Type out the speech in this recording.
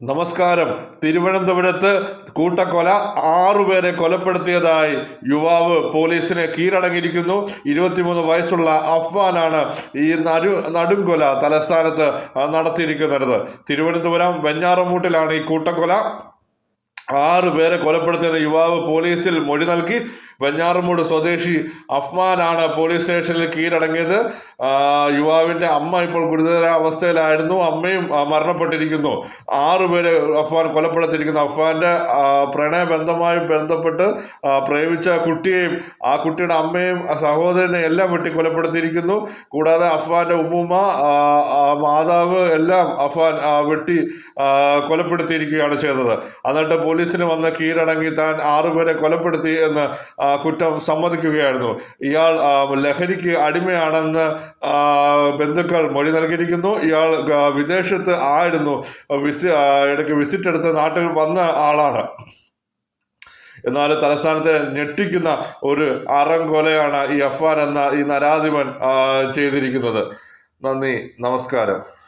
നമസ്കാരം. തിരുവനന്തപുരത്ത് കൂട്ടക്കൊല ആറുപേരെ കൊലപ്പെടുത്തിയതായി യുവാവ് പോലീസിനെ കീഴടങ്ങിയിരിക്കുന്നു. ഇരുപത്തിമൂന്ന് വയസ്സുള്ള അഫ്വാനാണ് ഈ നടു നടുംകൊല തലസ്ഥാനത്ത് നടത്തിയിരിക്കുന്നത്. തിരുവനന്തപുരം വെഞ്ഞാറമൂട്ടിലാണ് ഈ കൂട്ടക്കൊല. ആറ് പേരെ കൊലപ്പെടുത്തിയത് യുവാവ് പോലീസിൽ മൊഴി നൽകി. വെഞ്ഞാറമൂട് സ്വദേശി അഫ്മാനാണ് പോലീസ് സ്റ്റേഷനിൽ കീഴടങ്ങിയത്. യുവാവിന്റെ അമ്മ ഇപ്പോൾ ഗുരുതരാവസ്ഥയിലായിരുന്നു അമ്മയും മരണപ്പെട്ടിരിക്കുന്നു. ആറുപേരെ അഫ്വാൻ കൊലപ്പെടുത്തിയിരിക്കുന്നു. അഫ്വാന്റെ പ്രണയബന്ധമായി ബന്ധപ്പെട്ട് പ്രേമിച്ച കുട്ടിയെയും ആ കുട്ടിയുടെ അമ്മയും സഹോദരനെ എല്ലാം വെട്ടി കൊലപ്പെടുത്തിയിരിക്കുന്നു. കൂടാതെ അഫ്വാന്റെ ഉമ്മുമ്മ മാതാവ് എല്ലാം അഫ്വാൻ വെട്ടി കൊലപ്പെടുത്തിയിരിക്കുകയാണ് ചെയ്തത്. എന്നിട്ട് പോലീസിന് വന്ന് കീഴടങ്ങി താൻ ആറുപേരെ കൊലപ്പെടുത്തി എന്ന് കുറ്റം സമ്മതിക്കുകയായിരുന്നു. ഇയാൾ ലഹരിക്ക് അടിമയാണെന്ന് ബന്ധുക്കൾ മൊഴി നൽകിയിരിക്കുന്നു. ഇയാൾ വിദേശത്ത് ആയിരുന്നു. വിസി ഇടയ്ക്ക് വിസിറ്റ് എടുത്ത് നാട്ടിൽ വന്ന ആളാണ്. എന്നാൽ തലസ്ഥാനത്തെ ഞെട്ടിക്കുന്ന ഒരു അറംകൊലയാണ് ഈ അഫ്വാൻ എന്ന ഈ നരാധിപൻ ചെയ്തിരിക്കുന്നത്. നന്ദി നമസ്കാരം.